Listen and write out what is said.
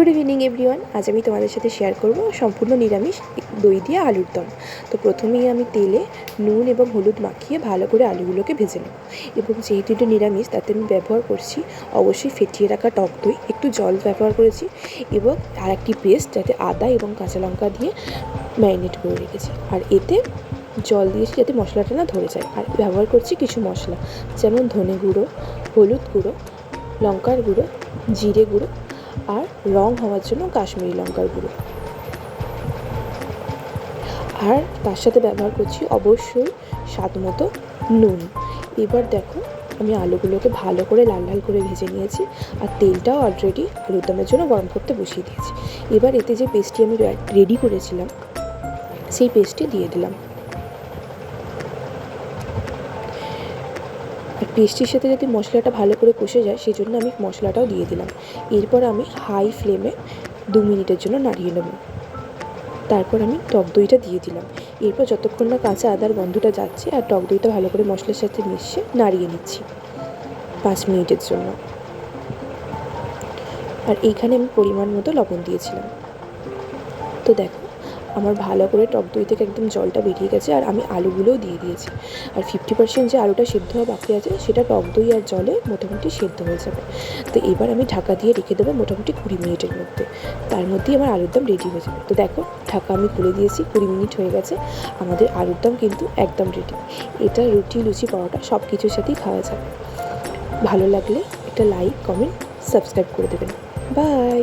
Good evening everyone আজ আমি তোমাদের সাথে শেয়ার করব সম্পূর্ণ নিরামিষ দই দিয়ে আলুর দম। তো প্রথমেই আমি তেলে নুন এবং হলুদ মাখিয়ে ভালো করে আলুগুলোকে ভেজে নেব। এবং যেহেতু এটা নিরামিষ, তাতে আমি ব্যবহার করছি অবশ্যই ফেটিয়ে রাখা টক দই। একটু জল ব্যবহার করেছি এবং আর একটি পেস্ট যাতে আদা এবং কাঁচা লঙ্কা দিয়ে ম্যারিনেট করে রেখেছি। আর এতে জল দিয়েছি যাতে মশলাটা না ধরে যায়। আর ব্যবহার করছি কিছু মশলা, যেমন ধনে গুঁড়ো, হলুদ গুঁড়ো, লঙ্কার গুঁড়ো, জিরে গুঁড়ো আর রং হওয়ার জন্য কাশ্মীরি লঙ্কার গুঁড়ো। আর তার সাথে ব্যবহার করছি অবশ্যই স্বাদ মতো নুন। এবার দেখো, আমি আলুগুলোকে ভালো করে লাল লাল করে ভেজে নিয়েছি আর তেলটাও অলরেডি আলুর দমের জন্য গরম করতে বসিয়ে দিয়েছি। এবার এতে যে পেস্টটি আমি রেডি করেছিলাম, সেই পেস্টটি দিয়ে দিলাম। পেস্টির সাথে যদি মশলাটা ভালো করে কষে যায় সেই জন্য আমি মশলাটাও দিয়ে দিলাম। এরপর আমি হাই ফ্লেমে দু মিনিটের জন্য নাড়িয়ে নেব। তারপর আমি টক দইটা দিয়ে দিলাম। এরপর যতক্ষণ না কাঁচা আদার গন্ধটা যাচ্ছে আর টক দইটা ভালো করে মশলার সাথে মিশিয়ে নাড়িয়ে নিচ্ছি পাঁচ মিনিটের জন্য। আর এইখানে আমি পরিমাণ মতো লবণ দিয়েছিলাম। তো দেখো আমার ভালো করে টক দই থেকে একদম জলটা বেরিয়ে গেছে আর আমি আলুগুলোও দিয়ে দিয়েছি। আর ফিফটি পার্সেন্ট যে আলুটা সেদ্ধ হওয়া বাকি আছে, সেটা টক দই আর জলে মোটামুটি সেদ্ধ হয়ে যাবে। তো এবার আমি ঢাকা দিয়ে রেখে দেবো মোটামুটি কুড়ি মিনিটের মধ্যে। তার মধ্যেই আমার আলুর দম রেডি হয়ে যাবে। তো দেখো, ঢাকা আমি খুলে দিয়েছি, কুড়ি মিনিট হয়ে গেছে। আমাদের আলুর দম কিন্তু একদম রেডি এটা রুটি, লুচি, পরোটা সব কিছুর সাথেই খাওয়া যাবে। ভালো লাগলে একটা লাইক কমেন্ট সাবস্ক্রাইব করে দেবেন। বাই